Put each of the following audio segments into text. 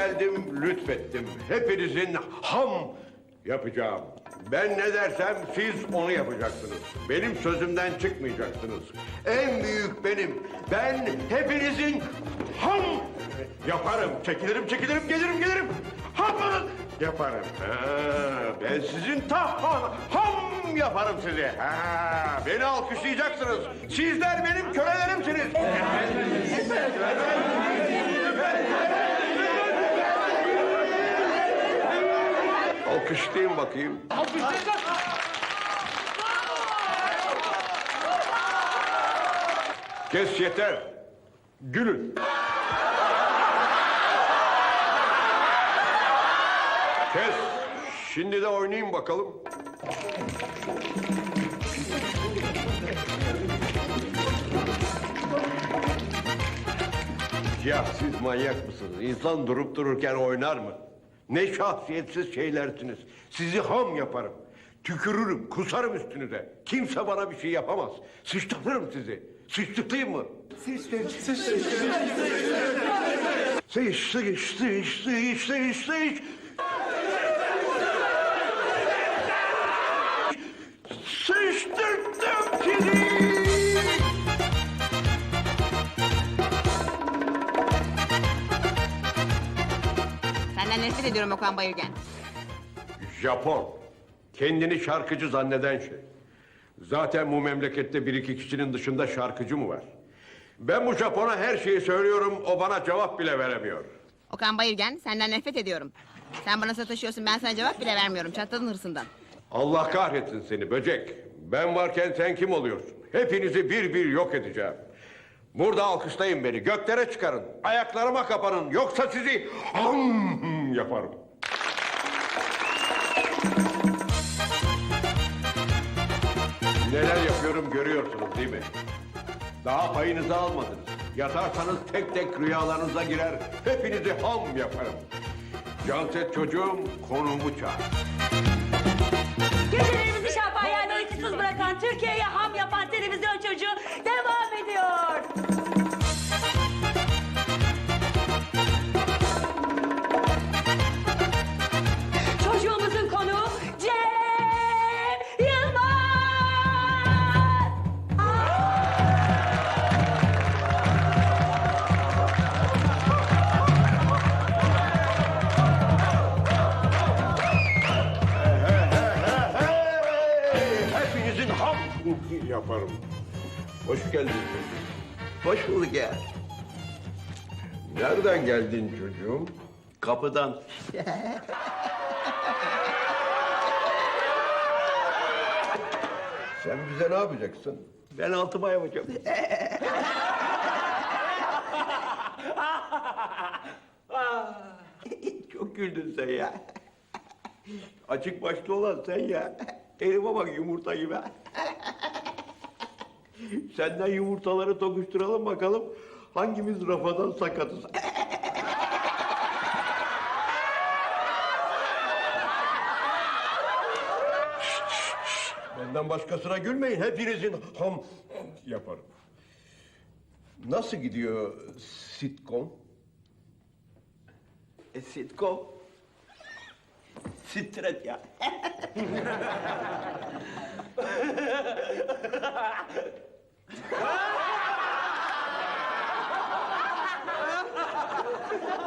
geldim, lütfettim. Hepinizin ham yapacağım. Ben ne dersem siz onu yapacaksınız. Benim sözümden çıkmayacaksınız. En büyük benim. Ben hepinizin ham yaparım. Çekilirim, çekilirim, gelirim, gelirim. Ham yaparım. Ha, ben sizin ta ham, yaparım sizi. Ha, beni alkışlayacaksınız. Sizler benim kölelerimsiniz. Alkışlayın bakayım. Kes yeter. Gülün. Kes. Şimdi de oynayın bakalım. Ya siz manyak mısınız? İnsan durup dururken oynar mı? Ne şahsiyetsiz şeylersiniz. Sizi ham yaparım. Tükürürüm, kusarım üstünüze. Kimse bana bir şey yapamaz. Sıçratırım sizi. Sıçratayım mı? Sıç, sıç, sıç, sıç, sıç, sıç. Sıçtırdım Senden nefret ediyorum Okan Bayülgen. Japon. Kendini şarkıcı zanneden şey. Zaten bu memlekette bir iki kişinin dışında şarkıcı mı var? Ben bu Japon'a her şeyi söylüyorum, o bana cevap bile veremiyor. Okan Bayülgen senden nefret ediyorum. Sen bana sataşıyorsun ben sana cevap bile vermiyorum. Çatladın hırsından. Allah kahretsin seni böcek. Ben varken sen kim oluyorsun? Hepinizi bir bir yok edeceğim. Burada alkışlayın beni, göklere çıkarın. Ayaklarıma kapanın, yoksa sizi yaparım. Neler yapıyorum görüyorsunuz değil mi? Daha payınızı almadınız. Yatarsanız tek tek rüyalarınıza girer. Hepinizi ham yaparım. Canset çocuğum konumu çağır. Gecelerimizi şampanyayla uykusuz bırakan, Türkiye'ye ham yapan televizyon çocuğu Hoş geldin çocuğum. Hoş bulduk ya. Nereden geldin çocuğum? Kapıdan. Sen bize ne yapacaksın? Ben altıma yapacağım. Çok güldün sen ya. Açık başlı olan sen ya. Elime bak yumurta gibi. Senden yumurtaları tokuşturalım bakalım. Hangimiz rafadan sakatız. Benden başkasına gülmeyin. Hepinizin ham yaparım. Nasıl gidiyor sitcom? E, sitcom. Stret ya.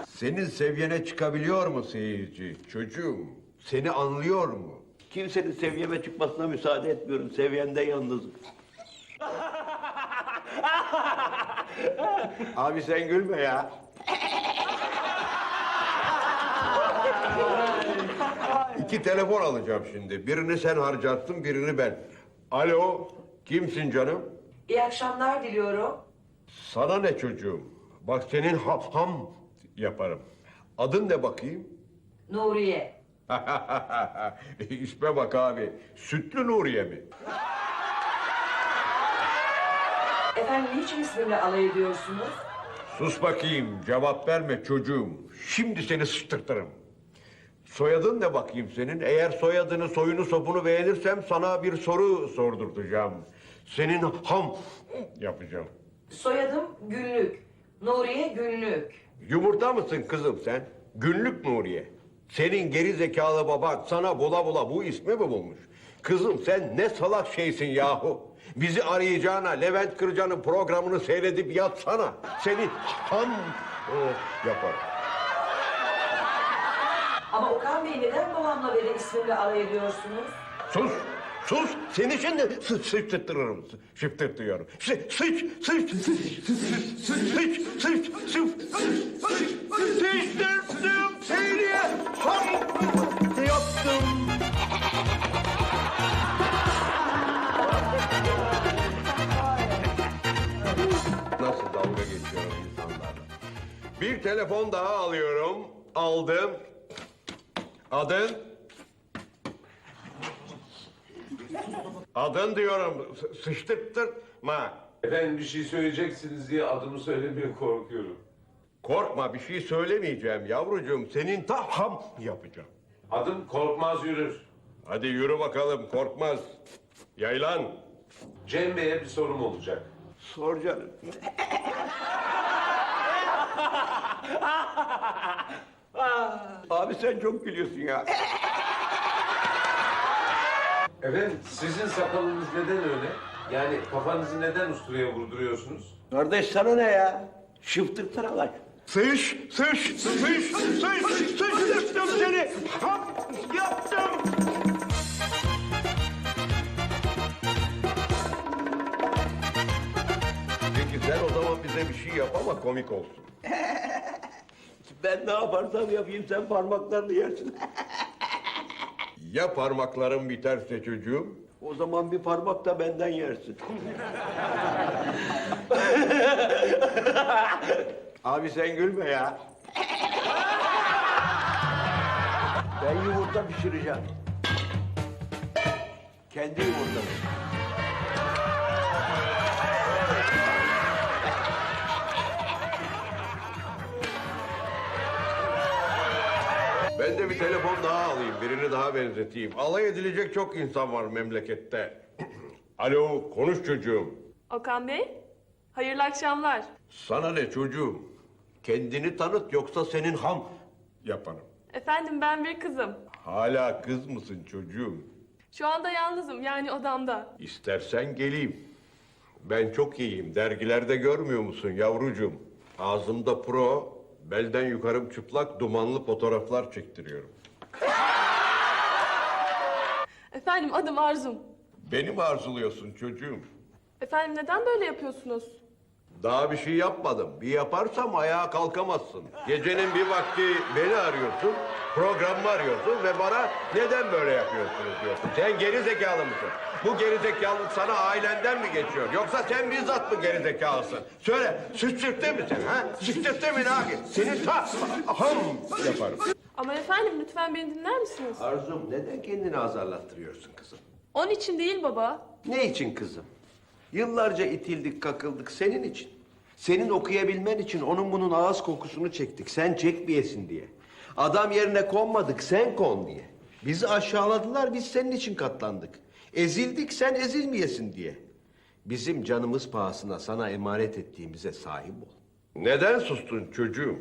Senin seviyene çıkabiliyor mu seyirci? Çocuğum, seni anlıyor mu? Kimsenin seviyeme çıkmasına müsaade etmiyorum. Seviyende yalnızım. Abi sen gülme ya. İki telefon alacağım şimdi. Birini sen harcattın, birini ben. Alo, kimsin canım? İyi akşamlar diliyorum. Sana ne çocuğum? Bak senin ham, ham yaparım. Adın ne bakayım? Nuriye. İsme bak abi. Sütlü Nuriye mi? Efendim niçin ismimle alay ediyorsunuz? Sus bakayım, cevap verme çocuğum. Şimdi seni sıçtırtırım. Soyadın ne bakayım senin? Eğer soyadını, soyunu, sopunu beğenirsem sana bir soru sordurtacağım. Senin ham yapacağım. Soyadım Günlük. Nuriye Günlük. Yumurta mısın kızım sen? Günlük Nuriye. Senin geri zekalı baban sana bula bula bu ismi mi bulmuş? Kızım sen ne salak şeysin yahu. Bizi arayacağına Levent Kırca'nın programını seyredip yatsana. Seni ham oh, yaparım. Ama Okan Bey neden babamla beni ismimle alay ediyorsunuz? Sus, sus. Seni şimdi sı sıçtırtırırım. Şıptırtıyorum. Sı sıç, sıç, sıç, sıç, sıç, sıç, sıç, sıçtırttım seni. Ham yaptım. Nasıl dalga geçiyorum insanlarla. Bir telefon daha alıyorum. Aldım. Adın? Adın diyorum. sı- Sıçtırtma. Efendim bir şey söyleyeceksiniz diye adımı söylemeye korkuyorum. Korkma bir şey söylemeyeceğim yavrucuğum. Senin ta ham yapacağım. Adım Korkmaz Yürür. Hadi yürü bakalım korkmaz. Yaylan. Cem Bey'e bir sorum olacak. Sor canım. Abi sen çok gülüyorsun ya. Efendim sizin sakalınız neden öyle? Yani kafanızı neden usturaya vurduruyorsunuz? Kardeş sana ne ya? Şıftırtına lan. Sıç, sıç, sıç, sıç, sıçtırttım seni. Ham yaptım. Peki sen o zaman bize bir şey yap ama komik olsun. Ben ne yaparsam yapayım sen parmaklarını yersin. Ya parmaklarım biterse çocuğum? O zaman bir parmak da benden yersin. Abi sen gülme ya. Ben yumurta pişireceğim. Kendi yumurtamı. Ben de bir telefon daha alayım, birini daha benzeteyim. Alay edilecek çok insan var memlekette. Alo, konuş çocuğum. Okan Bey, hayırlı akşamlar. Sana ne çocuğum? Kendini tanıt yoksa senin ham yaparım. Efendim ben bir kızım. Hala kız mısın çocuğum? Şu anda yalnızım yani odamda. İstersen geleyim. Ben çok iyiyim. Dergilerde görmüyor musun yavrucuğum? Ağzımda pro, belden yukarım çıplak dumanlı fotoğraflar çektiriyorum. Efendim adım Arzum. Beni mi arzuluyorsun çocuğum? Efendim neden böyle yapıyorsunuz? Daha bir şey yapmadım. Bir yaparsam ayağa kalkamazsın. Gecenin bir vakti beni arıyorsun, programımı arıyorsun ve bana neden böyle yapıyorsunuz diyorsun. Sen geri zekalı mısın? Bu geri zekalılık sana ailenden mi geçiyor? Yoksa sen bizzat mı geri zekalısın? Söyle, sıçtırttı mı seni ha? Sıçtırttı mı Nagi? Seni ta ham yaparım. Ama efendim lütfen beni dinler misiniz? Arzum neden kendini azarlattırıyorsun kızım? Onun için değil baba. Ne için kızım? Yıllarca itildik kakıldık senin için. Senin okuyabilmen için onun bunun ağız kokusunu çektik. Sen çekmeyesin diye. Adam yerine konmadık sen kon diye. Bizi aşağıladılar biz senin için katlandık. Ezildik sen ezilmeyesin diye. Bizim canımız pahasına sana emanet ettiğimize sahip ol. Neden sustun çocuğum?